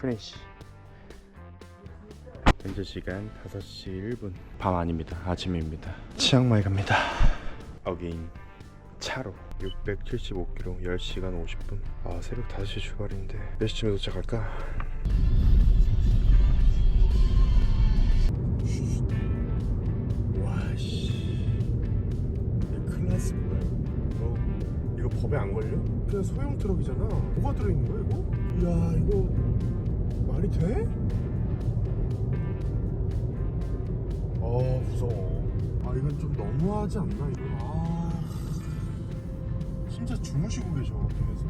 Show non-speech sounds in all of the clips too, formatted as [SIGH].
피니시 현재 시간 5시 1분. 밤 아닙니다. 아침입니다. 치앙마이 갑니다. 어게인 차로 675km 10시간 50분. 아 새벽 5시 출발인데 몇 시쯤에 도착할까? 와씨. 큰일 났을 거야. 이거 이거 법에 안 걸려? 그냥 소형 트럭이잖아. 뭐가 들어있는 거야 이거? 이야 이거 말이 돼? 아 무서워. 아 이건 좀 너무하지 않나 이거? 아 진짜 주무시고 계셔 뒤에서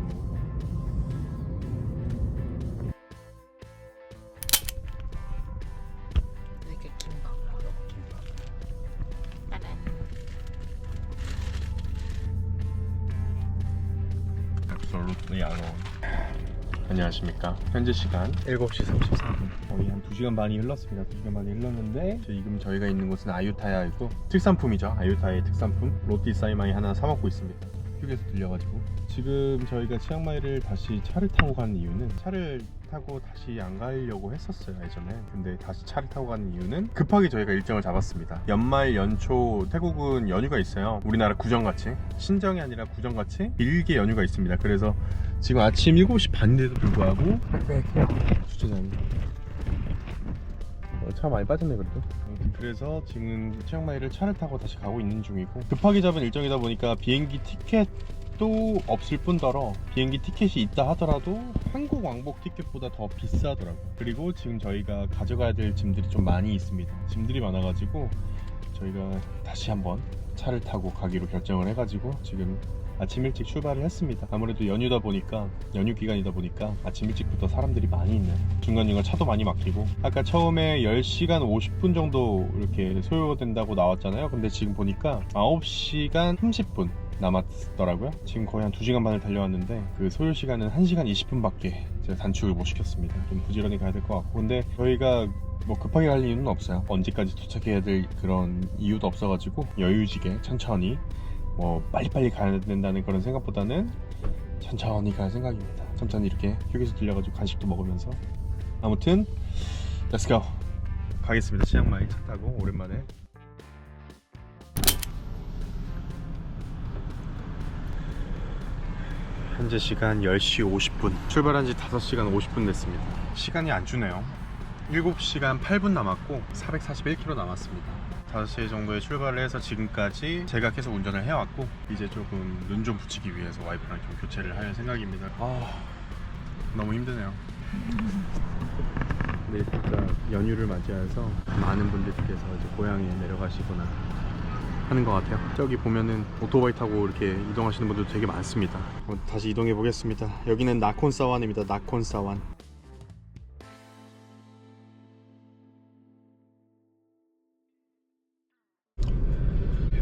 안녕하십니까. 현재 시간 7시 34분. 거의 한 2시간 반이 흘렀습니다. 2시간 반이 흘렀는데 지금 저희가 있는 곳은 아유타야이고 특산품이죠. 아유타야의 특산품 로티 사이마이 하나 사 먹고 있습니다. 휴게소 들려가지고 지금 저희가 치앙마이를 다시 차를 타고 가는 이유는 차를 타고 다시 안 가려고 했었어요 예전에 근데 다시 차를 타고 가는 이유는 급하게 저희가 일정을 잡았습니다 연말 연초 태국은 연휴가 있어요 우리나라 구정같이 신정이 아니라 구정같이 길게 연휴가 있습니다 그래서 지금 아침 7시 반인데도 불구하고 주차장 어, 차 많이 빠졌네 그래도. 그래서 지금 치앙마이를 차를 타고 다시 가고 있는 중이고 급하게 잡은 일정이다 보니까 비행기 티켓도 없을 뿐더러 비행기 티켓이 있다 하더라도 한국 왕복 티켓보다 더 비싸더라고요. 그리고 지금 저희가 가져가야 될 짐들이 좀 많이 있습니다. 짐들이 많아가지고 저희가 다시 한번 차를 타고 가기로 결정을 해가지고 지금 아침 일찍 출발을 했습니다. 아무래도 연휴다 보니까 연휴 기간이다 보니까 아침 일찍부터 사람들이 많이 있는 중간중간 차도 많이 막히고 아까 처음에 10시간 50분 정도 이렇게 소요된다고 나왔잖아요. 근데 지금 보니까 9시간 30분 남았더라고요. 지금 거의 한 2시간 반을 달려왔는데 그 소요 시간은 1시간 20분밖에 제가 단축을 못 시켰습니다. 좀 부지런히 가야 될 것 같고 근데 저희가 뭐 급하게 갈 이유는 없어요. 언제까지 도착해야 될 그런 이유도 없어가지고 여유지게 천천히 뭐 빨리빨리 가야 된다는 그런 생각보다는 천천히 갈 생각입니다. 천천히 이렇게 휴게소 들려가지고 간식도 먹으면서. 아무튼 Let's go. 가겠습니다. 치앙마이 차 타고 오랜만에. 현재 시간 10시 50분. 출발한 지 5시간 50분 됐습니다. 시간이 안 주네요. 7시간 8분 남았고 441km 남았습니다 5시 정도에 출발을 해서 지금까지 제가 계속 운전을 해왔고 이제 조금 눈 좀 붙이기 위해서 와이프랑 좀 교체를 할 생각입니다 아 너무 힘드네요 네 진짜 연휴를 맞이해서 많은 분들께서 이제 고향에 내려가시거나 하는 것 같아요. 저기 보면은 오토바이 타고 이렇게 이동하시는 분들 되게 많습니다. 한번 다시 이동해 보겠습니다. 여기는 나콘사완입니다. 나콘사완.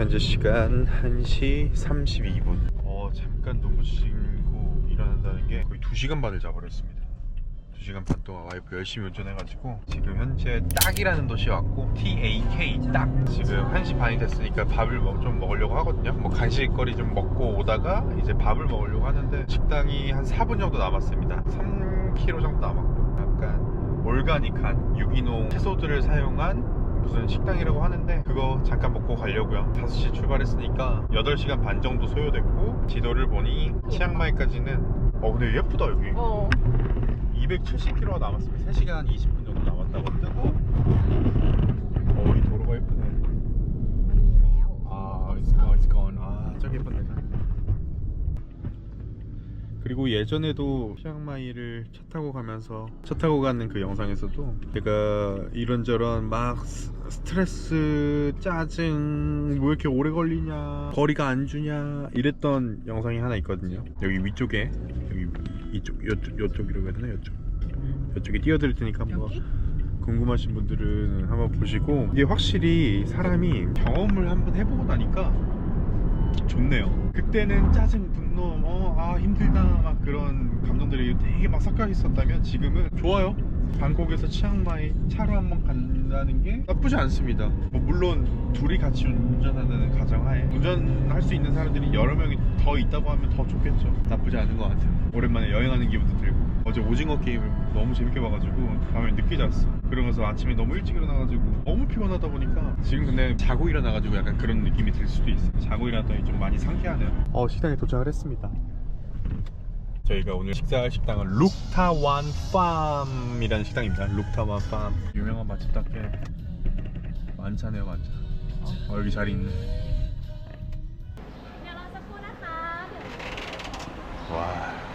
현재 시간 1시 32분. 어, 잠깐 쉬고 일어난다는 게 거의 2시간 반을 자버렸습니다. 2시간 반 동안 와이프 열심히 운전해가지고 지금 현재 딱이라는 도시에 왔고 TAK 딱 지금 1시 반이 됐으니까 밥을 먹- 좀 먹으려고 하거든요 뭐 간식거리 좀 먹고 오다가 이제 밥을 먹으려고 하는데 식당이 한 4분 정도 남았습니다 3km 정도 남았고 약간 올가닉한 유기농 채소들을 사용한 무슨 식당이라고 하는데 그거 잠깐 먹고 가려고요 5시 출발했으니까 8시간 반 정도 소요됐고 지도를 보니 치앙마이까지는 어 근데 예쁘다 여기 어. 270km가 남았습니다. 3시간 20분 정도 남았다고 뜨고 어, 이 도로가 예쁘네. 아, it's gone, it's gone. 아, 저기 예쁜데. 그리고 예전에도 치앙마이를 차 타고 가면서 차 타고 가는 그 영상에서도 제가 이런저런 막 스- 스트레스, 짜증, 왜 이렇게 오래 걸리냐, 거리가 안 주냐 이랬던 영상이 하나 있거든요. 여기 위쪽에 여기 이쪽 이쪽 이쪽이라고 해야 되나 이쪽 이쪽에 띄워드릴 테니까 한번 여기? 궁금하신 분들은 한번 보시고 이게 확실히 사람이 경험을 한번 해보고 나니까 좋네요. 그때는 짜증, 분노, 어, 아 힘들다 막 그런 감정들이 되게 막 섞여 있었다면 지금은 좋아요. 방콕에서 치앙마이 차로 한번 간다는 게 나쁘지 않습니다. 뭐 물론 둘이 같이 운전한다는 가정하에 운전할 수 있는 사람들이 여러 명이 더 있다고 하면 더 좋겠죠. 나쁘지 않은 것 같아요. 오랜만에 여행하는 기분도 들고 어제 오징어 게임을 너무 재밌게 봐가지고 밤에 늦게 잤어. 그러면서 아침에 너무 일찍 일어나가지고 너무 피곤하다 보니까 지금 근데 자고 일어나가지고 약간 그런 느낌이 들 수도 있어요 자고 일어났더니 좀 많이 상쾌하네요. 어 식당에 도착을 했습니다. 저희가 오늘 식사할 식당은 룩타완 팜이라는 식당입니다. 룩타완 팜. 유명한 맛집답게 만찬해요 만찬. 어, 여기 자리 있네. 와.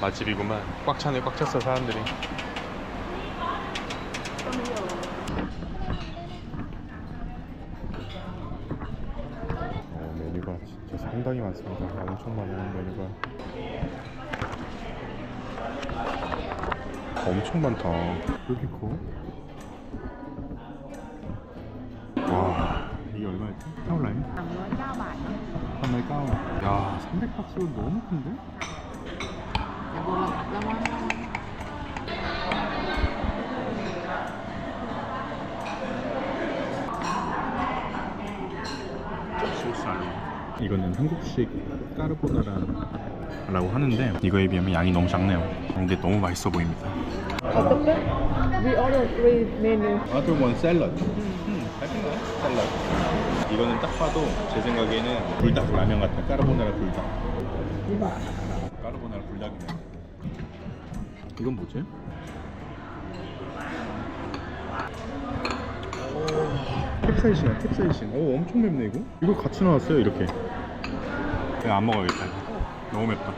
맛집이구만 꽉 차네 꽉 찼어 사람들이 어, 메뉴가 진짜 상당히 많습니다 엄청 많은 메뉴가 엄청 많다 이렇게 커? 와 이게 얼마였지? 타올라요? 3월 9야 300박스면 너무 큰데? 이거는 한국식 까르보나라라고 하는데 이거에 비하면 양이 너무 작네요. 근데 너무 맛있어 보입니다. We order three menu. Other one salad. 음. 이거는 딱 봐도 제 생각에는 불닭 라면 같아. 까르보나라 불닭. 까르보나라 불닭이네. 이건 뭐지? 캡사이신이야 캡사이신. 오 엄청 맵네 이거. 이거 같이 나왔어요 이렇게. 내가 안 먹어야겠다 너무 맵다.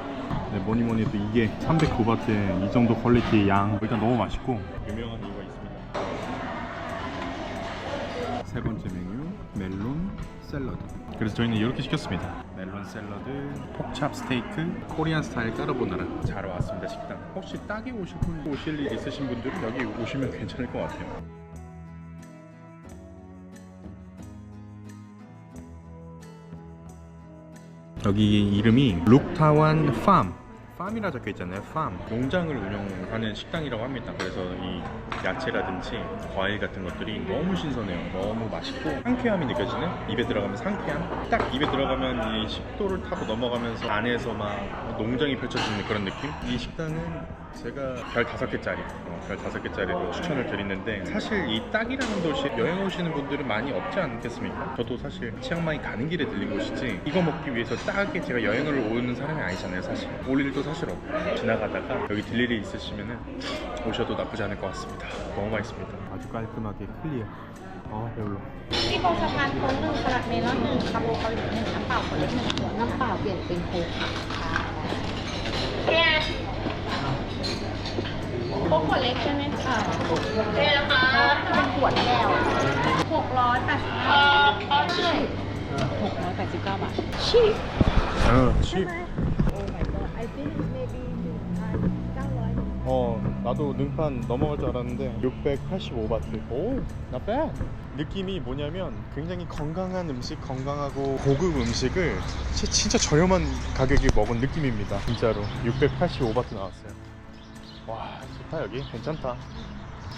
네, 뭐니 뭐니 해도 이게 309바트에 이 정도 퀄리티의 양. 일단 너무 맛있고. 유명한 이유가 있습니다. 세 번째 메뉴 멜론 샐러드 그래서 저희는 이렇게 시켰습니다. 멜론 샐러드 폭찹 스테이크 코리안 스타일 까르보나라. 잘 왔습니다 식당. 혹시 딱이 오실 분 오실 일 있으신 분들은 여기 오시면 괜찮을 것 같아요. 여기 이름이 룩타완 팜 팜이라 적혀 있잖아요 팜 농장을 운영하는 식당이라고 합니다. 그래서 이 야채라든지 과일 같은 것들이 너무 신선해요. 너무 맛있고 상쾌함이 느껴지는 입에 들어가면 상쾌함. 딱 입에 들어가면 이 식도를 타고 넘어가면서 안에서 막 농장이 펼쳐지는 그런 느낌? 이 식당은 제가 별 다섯 개짜리 어, 별 다섯 개짜리로 추천을 드리는데 사실 이 딱이라는 도시 여행 오시는 분들은 많이 없지 않겠습니까? 저도 사실 치앙마이 가는 길에 들린 곳이지 이거 먹기 위해서 딱에 제가 여행을 오는 사람이 아니잖아요 사실 올 일도 사실 없고 지나가다가 여기 들 일이 있으시면은 오셔도 나쁘지 않을 것 같습니다 너무 맛있습니다 아주 깔끔하게 클리어 아 배불러 ที่โบสะพานโค้งหนึ่งสลัดเมลอนหนึ่งคาโบเกาหลีหนึ่งน้ำเปล่าคนละหนึ่งขวดน้ำเปล่าเปลี่ยนเป็นโค้กค่ะเนี่ย โค้กขวดเล็กใช่ไหมคะเนี่ยนะคะเป็นขวดแก้วหกร้อยแปดสิบเก้าใช่หกร้อยแปดสิบเก้าบาทชีพ 어, 칩. Oh my god. I think it's maybe uh, 900. 어, 나도 능판 넘어갈 줄 알았는데 685바트. 오, not bad. 느낌이 뭐냐면 굉장히 건강한 음식, 건강하고 고급 음식을 치- 진짜 저렴한 가격에 먹은 느낌입니다. 진짜로 685바트 나왔어요. 와 좋다 여기. 괜찮다.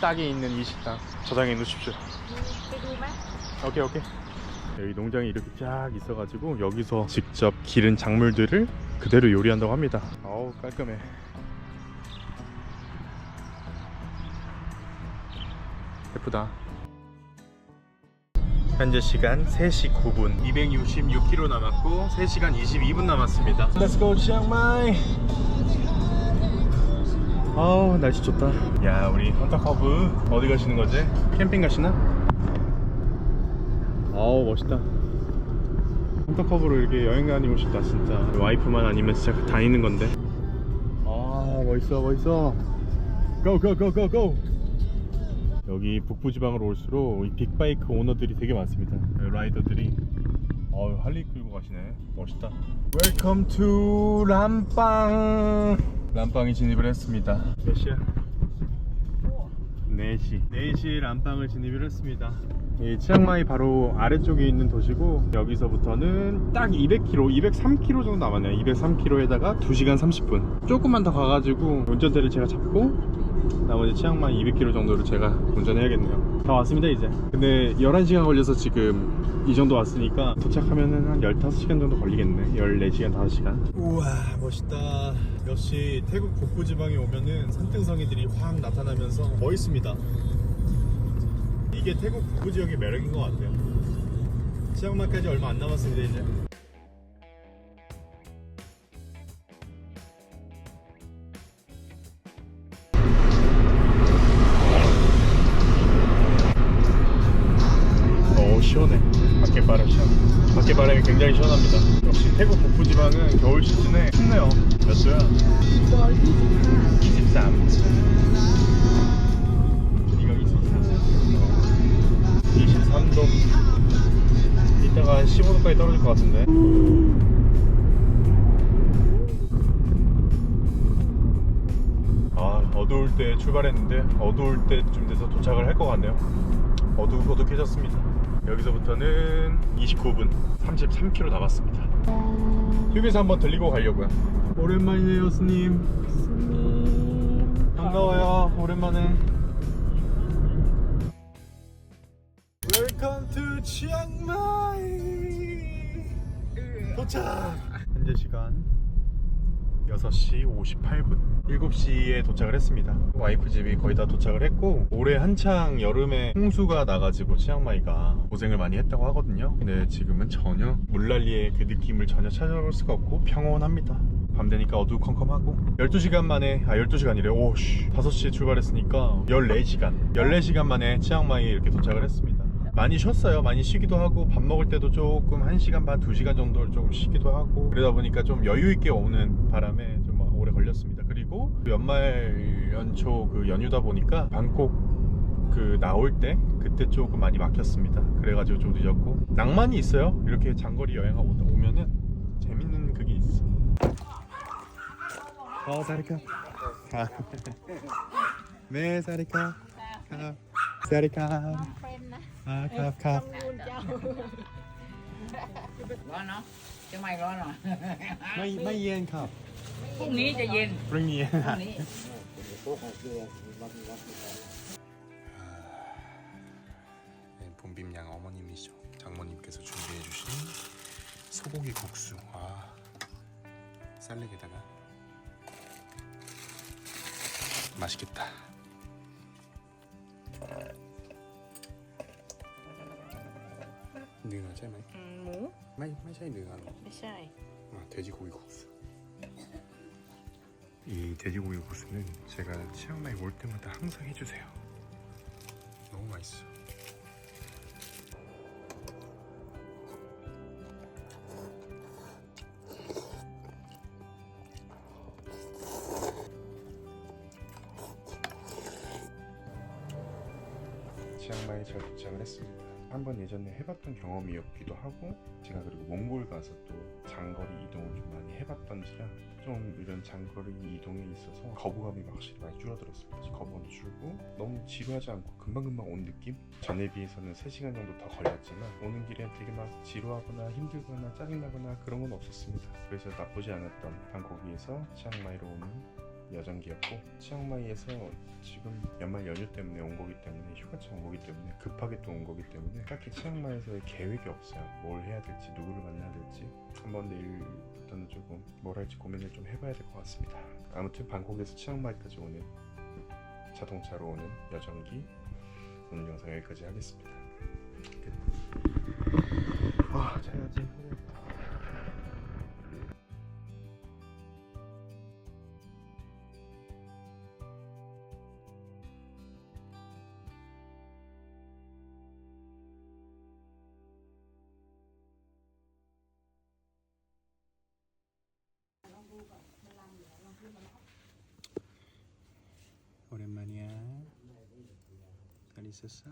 딱이 있는 이 식당. 저장해 놓으십시오. 오케이 오케이. 여기 농장이 이렇게 쫙 있어가지고 여기서 직접 기른 작물들을 그대로 요리한다고 합니다. 어우 깔끔해. 예쁘다. 현재 시간 3시 9분. 266km 남았고 3시간 22분 남았습니다. Let's go 치앙마이 아우 날씨 좋다. 야 우리 헌터커브 어디 가시는 거지? 캠핑 가시나? 아우 멋있다. 헌터커브로 이렇게 여행 다니고 싶다 진짜. 와이프만 아니면 진짜 다니는 건데. 아 멋있어 멋있어. 고고고고고 여기 북부지방으로 올수록 이 빅바이크 오너들이 되게 많습니다. 라이더들이. 어우 할리 끌고 가시네. 멋있다. 웰컴 투 람빵 람빵이 진입을 했습니다. 몇 시야? 4시. 4시에 람빵을 진입을 했습니다. 이 치앙마이 바로 아래쪽에 있는 도시고 여기서부터는 딱 200km, 203km 정도 남았네요. 203km에다가 2시간 30분. 조금만 더 가가지고 운전대를 제가 잡고 나머지 치앙마이 200km 정도를 제가 운전해야겠네요. 다 왔습니다 이제. 근데 11시간 걸려서 지금 이 정도 왔으니까 도착하면은 한 15시간 정도 걸리겠네. 14시간, 5시간. 우와 멋있다. 역시 태국 북부 지방에 오면은 산등성이들이 확 나타나면서 멋있습니다. 이게 태국 북부 지역의 매력인 것 같아요. 치앙마이까지 얼마 안 남았습니다 이제. 태국 북부 지방은 겨울 시즌에 춥네요. 몇 도야? 23 이거 23 23도. 이따가 한 15도까지 떨어질 것 같은데. 아 어두울 때 출발했는데 어두울 때쯤 돼서 도착을 할 것 같네요. 어둑어둑해졌습니다. 여기서부터는 29분 33km 남았습니다 휴게소 한번 들리고 가려고요. 오랜만이네요 스님. 스님. 반가워요. 오랜만에. 웰컴 투 치앙마이 도착. 현재 시간 6시 58분 7시에 도착을 했습니다. 와이프 집이 거의 다 도착을 했고 올해 한창 여름에 홍수가 나가지고 치앙마이가 고생을 많이 했다고 하거든요. 근데 지금은 전혀 물난리의 그 느낌을 전혀 찾아볼 수가 없고 평온합니다. 밤 되니까 어두컴컴하고. 12시간 만에 아 12시간이래. 오씨. 5시에 출발했으니까 14시간. 14시간 만에 치앙마이에 이렇게 도착을 했습니다. 많이 쉬었어요. 많이 쉬기도 하고 밥 먹을 때도 조금 1시간 반 2시간 정도를 조금 쉬기도 하고 그러다 보니까 좀 여유 있게 오는 바람에 좀 오래 걸렸습니다 그리고 그 연말 연초 그 연휴다 보니까 방콕 그 나올 때 그때 조금 많이 막혔습니다 그래가지고 좀 늦었고 낭만이 있어요 이렇게 장거리 여행하고 오면은 재밌는 그게 있어 어 사리카 아. [LAUGHS] 네 사리카 아, 사리카 아, 카, 카. ร้อนเนาะเชียงใหม่ร้อนเหรอ ไม่ไม่เย็นครับ [LAUGHS] พรุ่งนี้จะเย็น พรุ่งนี้ พรุ่งนี้ 네, 봄빔 양 어머님이시죠. 장모님께서 준비해주신 소고기 국수. 아, 쌀렉에다가 맛있겠다. 능어ใช่ไหม หมู ไม่ไม่ใช่เนื้อหรอก ไม่ใช่ 아, 돼지고기 국수. 이 돼지고기 국수는 제가 치앙마이 올 때마다 항상 해주세요. 너무 맛있어. 치앙마이 잘 도착을 했습니다. 한번 예전에 해봤던 경험이었기도 하고 제가 그리고 몽골 가서 또 장거리 이동을 좀 많이 해봤던지라 좀 이런 장거리 이동에 있어서 거부감이 확실히 많이 줄어들었습니다. 거부감도 줄고 너무 지루하지 않고 금방금방 온 느낌? 전에 비해서는 3시간 정도 더 걸렸지만 오는 길에 되게 막 지루하거나 힘들거나 짜증나거나 그런 건 없었습니다. 그래서 나쁘지 않았던 방콕에서 치앙마이로 오는 여정기였고 치앙마이에서 지금 연말 연휴 때문에 온 거기 때문에 휴가차 온 거기 때문에 급하게 또 온 거기 때문에 딱히 치앙마이에서의 계획이 없어요. 뭘 해야 될지 누구를 만나야 될지. 한번 내일부터는 조금 뭘 할지 고민을 좀 해봐야 될 것 같습니다. 아무튼 방콕에서 치앙마이까지 오는 자동차로 오는 여정기 오늘 영상 여기까지 하겠습니다. 끝. 아 오랜만이야. 잘 있었어?